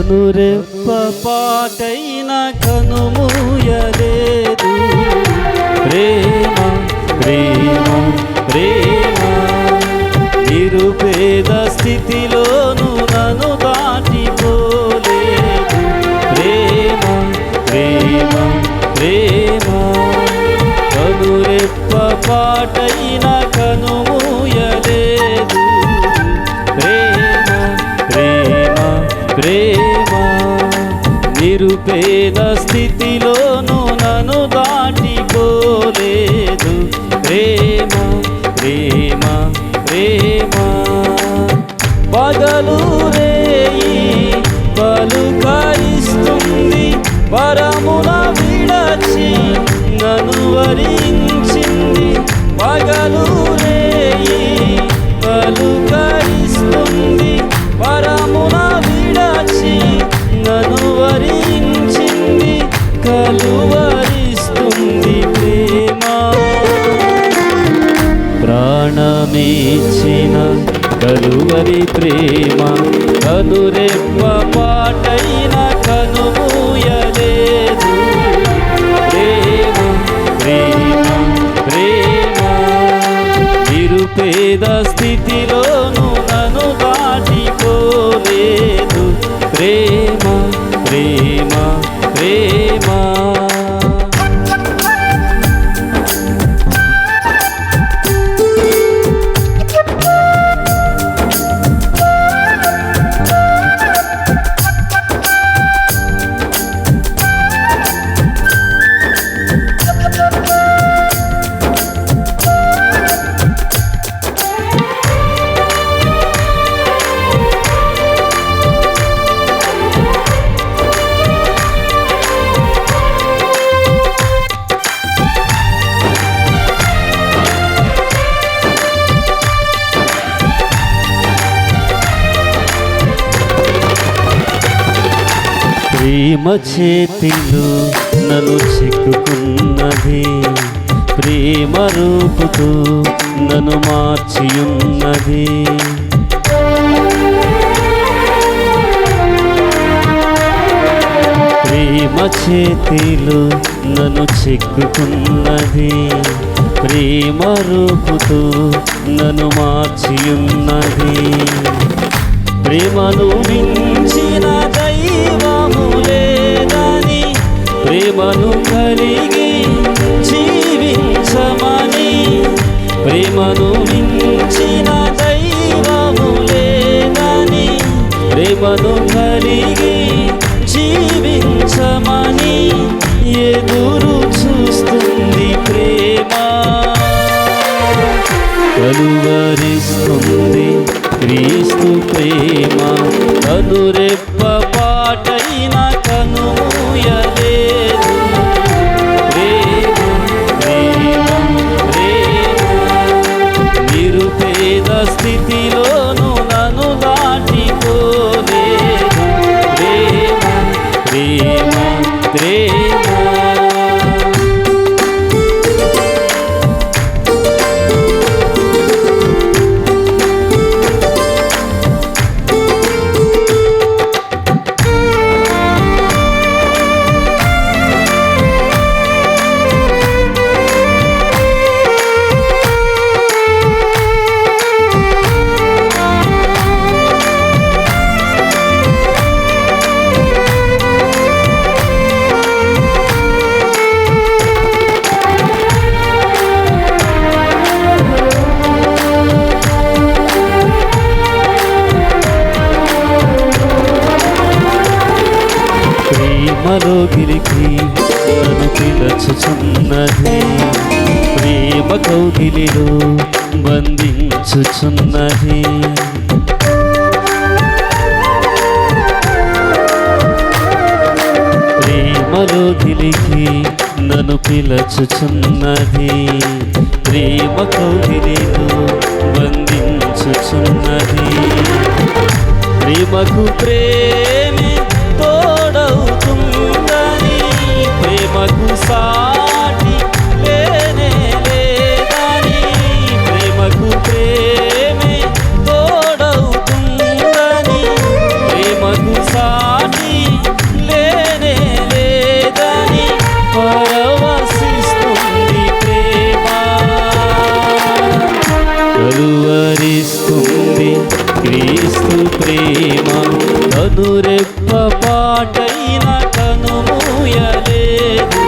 కనురెప్ప పాటైన కనుమూయలేదు ప్రేమ ప్రేమ ప్రేమ. నిరుపేద స్థితిలోను నను దాటిపోలేదు. ప్రేమ ప్రేమ ప్రేమ. కనురెప్ప పాటైన పేద స్థితిలోనూ నన్ను దాటిపోలేదు. ప్రేమ ప్రేమ ప్రేమ. పగలు రేయి పలుకరిస్తుంది పరమున విడచి నన్ను వరింది పాటైన కనుమూయలేదు ప్రేమ ప్రేమ ప్రేమ. నిరుపేద స్థితిలోను నను దాటిపోలేదు. ప్రేమ ప్రేమ ప్రేమ చేతిలో నన్ను చిక్కుకున్నది. ప్రేమ రూపుతో నన్ను మార్చియున్నది. ప్రేమ చేతిలో నన్ను చిక్కుకున్నది. ప్రేమ రూపుతో నన్ను మార్చియున్నది. ప్రేమను మించిన ప్రేమను కలిగి జీవించమని ప్రేమను మించిన దైవము లేదని ప్రేమను కలిగి జీవించమని ఎదురు చూస్తుంది ప్రేమ. కలువరిస్తుంది క్రీస్తు ప్రేమ. కనురెప్ప ప్రేమలో గిరికి నన్ను పిలచుచున్నది. ప్రేమ కౌగిలిలో బంధించుచున్నది. ప్రేమలో గిలికి నన్ను పిలచుచున్నది. ప్రేమ కౌగిలిలో బంధించుచున్నది. ప్రేమకు ప్రేమే ప్రేమ కనురెప్ప పాటైన కనుమూయలేదు.